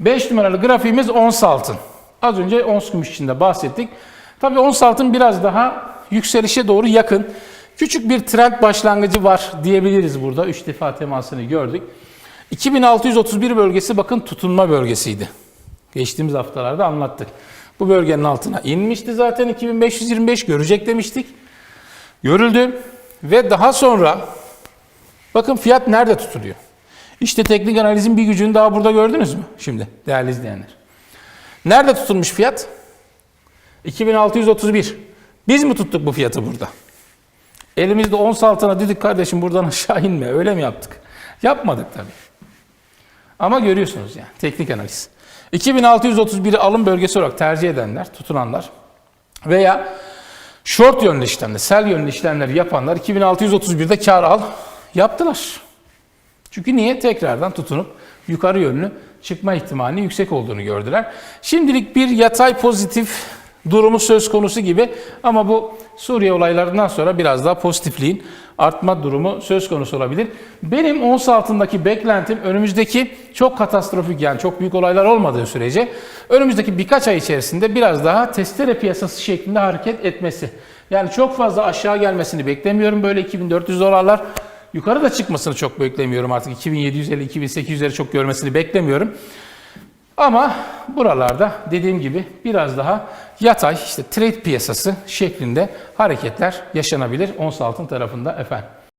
5 numaralı grafiğimiz ons altın. Az önce ons gümüş için de bahsettik. Tabii ons altın biraz daha yükselişe doğru yakın. Küçük bir trend başlangıcı var diyebiliriz burada. 3 defa temasını gördük. 2631 bölgesi bakın tutunma bölgesiydi. Geçtiğimiz haftalarda anlattık. Bu bölgenin altına inmişti zaten 2525 görecek demiştik. Görüldü ve daha sonra bakın fiyat nerede tutuluyor? İşte teknik analizin bir gücünü daha burada gördünüz mü? Şimdi değerli izleyenler. Nerede tutulmuş fiyat? 2631. Biz mi tuttuk bu fiyatı burada? Elimizde ons altına dedik kardeşim buradan aşağı inme. Öyle mi yaptık? Yapmadık tabii. Ama görüyorsunuz yani teknik analiz. 2631'i alım bölgesi olarak tercih edenler, tutunanlar veya short yönlü işlemler, sell yönlü işlemler yapanlar 2631'de kar al yaptılar. Çünkü niye? Tekrardan tutunup yukarı yönlü çıkma ihtimalinin yüksek olduğunu gördüler. Şimdilik bir yatay pozitif durumu söz konusu gibi ama bu Suriye olaylarından sonra biraz daha pozitifliğin artma durumu söz konusu olabilir. Benim ons altındaki beklentim önümüzdeki çok katastrofik yani çok büyük olaylar olmadığı sürece önümüzdeki birkaç ay içerisinde biraz daha testere piyasası şeklinde hareket etmesi. Yani çok fazla aşağı gelmesini beklemiyorum böyle 2400 dolarlar. Yukarı da çıkmasını çok beklemiyorum artık 2750-2800'leri çok görmesini beklemiyorum. Ama buralarda dediğim gibi biraz daha yatay işte trade piyasası şeklinde hareketler yaşanabilir ons altın tarafında efendim.